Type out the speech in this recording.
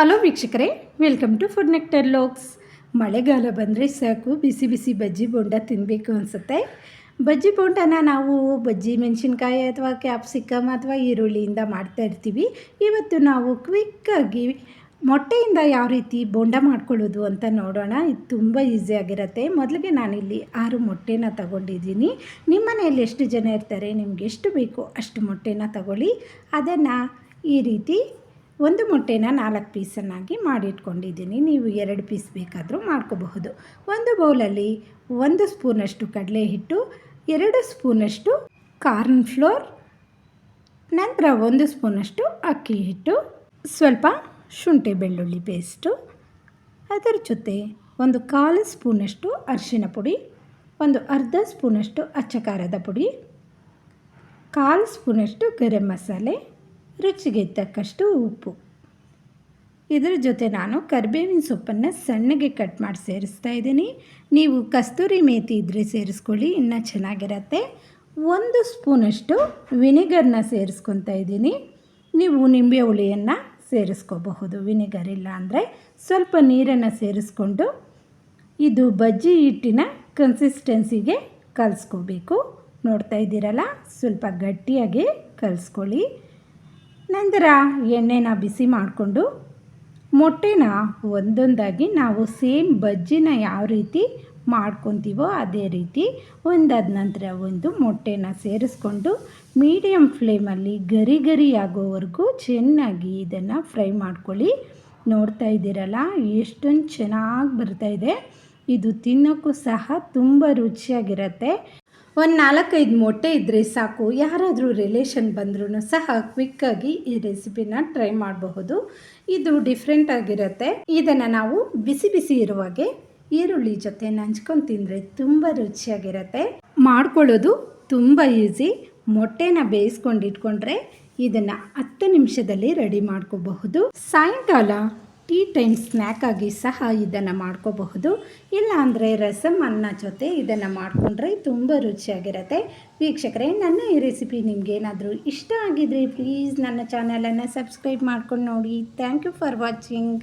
Hello ವೀಕ್ಷಕರೇ welcome to food nectar ಲೋಕ್ಸ್ ಮಳೆಗಾಲ ಬಂದರೆ ಸಾಕು, ಬಿಸಿ ಬಿಸಿ ಬಜ್ಜಿ ಬೋಂಡ ತಿನ್ನಬೇಕು ಅನಿಸುತ್ತೆ. ಬಜ್ಜಿ ಬೋಂಡನ ನಾವು ಬಜ್ಜಿ, ಮೆಣಸಿನ್ಕಾಯಿ ಅಥವಾ ಕ್ಯಾಪ್ಸಿಕಮ್ ಅಥವಾ ಈರುಳ್ಳಿಯಿಂದ ಮಾಡ್ತಾ ಇರ್ತೀವಿ. ಇವತ್ತು ನಾವು ಕ್ವಿಕ್ಕಾಗಿ ಮೊಟ್ಟೆಯಿಂದ ಯಾವ ರೀತಿ ಬೋಂಡ ಮಾಡ್ಕೊಳ್ಳೋದು ಅಂತ ನೋಡೋಣ. ಇದು ತುಂಬ ಈಸಿಯಾಗಿರುತ್ತೆ ಮೊದಲಿಗೆ ನಾನಿಲ್ಲಿ ಆರು ಮೊಟ್ಟೆನ ತಗೊಂಡಿದ್ದೀನಿ. ನಿಮ್ಮ ಮನೆಯಲ್ಲಿ ಎಷ್ಟು ಜನ ಇರ್ತಾರೆ, ನಿಮ್ಗೆ ಎಷ್ಟು ಬೇಕೋ ಅಷ್ಟು ಮೊಟ್ಟೆನ ತಗೊಳ್ಳಿ. ಅದನ್ನು ಈ ರೀತಿ ಒಂದು ಮೊಟ್ಟೆನ ನಾಲ್ಕು ಪೀಸನ್ನಾಗಿ ಮಾಡಿಟ್ಕೊಂಡಿದ್ದೀನಿ. ನೀವು ಎರಡು ಪೀಸ್ ಬೇಕಾದರೂ ಮಾಡ್ಕೋಬಹುದು. ಒಂದು ಬೌಲಲ್ಲಿ ಒಂದು ಸ್ಪೂನಷ್ಟು ಕಡಲೆ ಹಿಟ್ಟು ಎರಡು ಸ್ಪೂನಷ್ಟು ಕಾರ್ನ್ ಫ್ಲೋರ್, ನಂತರ ಒಂದು ಸ್ಪೂನಷ್ಟು ಅಕ್ಕಿ ಹಿಟ್ಟು ಸ್ವಲ್ಪ ಶುಂಠಿ ಬೆಳ್ಳುಳ್ಳಿ ಪೇಸ್ಟು, ಅದರ ಜೊತೆ ಒಂದು ಕಾಲು ಸ್ಪೂನಷ್ಟು ಅರಿಶಿನ ಪುಡಿ, ಒಂದು ಅರ್ಧ ಸ್ಪೂನಷ್ಟು ಅಚ್ಚ ಖಾರದ ಪುಡಿ, ಕಾಲು ಸ್ಪೂನಷ್ಟು ಗರಂ ಮಸಾಲೆ ರುಚಿಗೆ ತಕ್ಕಷ್ಟು ಉಪ್ಪು. ಇದರ ಜೊತೆ ನಾನು ಕರಿಬೇವಿನ ಸೊಪ್ಪನ್ನು ಸಣ್ಣಗೆ ಕಟ್ ಮಾಡಿ ಸೇರಿಸ್ತಾ ಇದ್ದೀನಿ. ನೀವು ಕಸ್ತೂರಿ ಮೇತಿ ಇದ್ದರೆ ಸೇರಿಸ್ಕೊಳ್ಳಿ, ಇನ್ನೂ ಚೆನ್ನಾಗಿರತ್ತೆ. ಒಂದು ಸ್ಪೂನಷ್ಟು ವಿನೆಗರ್ನ ಸೇರಿಸ್ಕೊತಾ ಇದ್ದೀನಿ. ನೀವು ನಿಂಬೆ ಹುಳಿಯನ್ನು ಸೇರಿಸ್ಕೋಬಹುದು. ವಿನೆಗರ್ ಇಲ್ಲ ಅಂದರೆ ಸ್ವಲ್ಪ ನೀರನ್ನು ಸೇರಿಸ್ಕೊಂಡು ಇದು ಬಜ್ಜಿ ಹಿಟ್ಟಿನ ಕನ್ಸಿಸ್ಟೆನ್ಸಿಗೆ ಕಲಿಸ್ಕೋಬೇಕು. ನೋಡ್ತಾ ಇದ್ದೀರಲ್ಲ, ಸ್ವಲ್ಪ ಗಟ್ಟಿಯಾಗಿ ಕಲಿಸ್ಕೊಳ್ಳಿ. ನಂತರ ಎಣ್ಣೆನ ಬಿಸಿ ಮಾಡಿಕೊಂಡು ಮೊಟ್ಟೆನ ಒಂದೊಂದಾಗಿ ನಾವು ಸೇಮ್ ಬಜ್ಜಿನ ಯಾವ ರೀತಿ ಮಾಡ್ಕೊತೀವೋ ಅದೇ ರೀತಿ ಒಂದಾದ ನಂತರ ಒಂದು ಮೊಟ್ಟೆನ ಸೇರಿಸ್ಕೊಂಡು ಮೀಡಿಯಮ್ ಫ್ಲೇಮಲ್ಲಿ ಗರಿ ಗರಿ ಆಗೋವರೆಗೂ ಚೆನ್ನಾಗಿ ಇದನ್ನು ಫ್ರೈ ಮಾಡ್ಕೊಳ್ಳಿ. ನೋಡ್ತಾ ಇದ್ದೀರಲ್ಲ, ಎಷ್ಟೊಂದು ಚೆನ್ನಾಗಿ ಬರ್ತಾಯಿದೆ ಇದು ತಿನ್ನೋಕ್ಕೂ ಸಹ ತುಂಬ ರುಚಿಯಾಗಿರುತ್ತೆ. ಒಂದು ನಾಲ್ಕೈದು ಮೊಟ್ಟೆ ಇದ್ದರೆ ಸಾಕು. ಯಾರಾದರೂ ರಿಲೇಷನ್ ಬಂದ್ರೂ ಸಹ ಕ್ವಿಕ್ಕಾಗಿ ಈ ರೆಸಿಪಿನ ಟ್ರೈ ಮಾಡಬಹುದು. ಇದು ಡಿಫ್ರೆಂಟ್ ಆಗಿರುತ್ತೆ. ಇದನ್ನು ನಾವು ಬಿಸಿ ಬಿಸಿ ಇರುವಾಗೆ ಈರುಳ್ಳಿ ಜೊತೆ ನಂಚ್ಕೊಂಡು ತಿಂದರೆ ತುಂಬ ರುಚಿಯಾಗಿರುತ್ತೆ. ಮಾಡ್ಕೊಳ್ಳೋದು ತುಂಬ ಈಸಿ ಮೊಟ್ಟೆನ ಬೇಯಿಸ್ಕೊಂಡು ಇಟ್ಕೊಂಡ್ರೆ ಇದನ್ನು ಹತ್ತು ನಿಮಿಷದಲ್ಲಿ ರೆಡಿ ಮಾಡ್ಕೋಬಹುದು. ಸಾಯಂಕಾಲ ಟೀ ಟೈಮ್ ಸ್ನ್ಯಾಕ್ ಆಗಿ ಸಹ ಇದನ್ನು ಮಾಡ್ಕೋಬಹುದು. ಇಲ್ಲ ಅಂದರೆ ರಸಮ್ ಅನ್ನ ಜೊತೆ ಇದನ್ನು ಮಾಡಿಕೊಂಡ್ರೆ ತುಂಬ ರುಚಿಯಾಗಿರುತ್ತೆ. ವೀಕ್ಷಕರೇ, ನನ್ನ ಈ ರೆಸಿಪಿ ನಿಮ್ಗೆ ಏನಾದರೂ ಇಷ್ಟ ಆಗಿದ್ರೆ ಪ್ಲೀಸ್ ನನ್ನ ಚಾನಲನ್ನು ಸಬ್ಸ್ಕ್ರೈಬ್ ಮಾಡ್ಕೊಂಡು ನೋಡಿ. Thank you for watching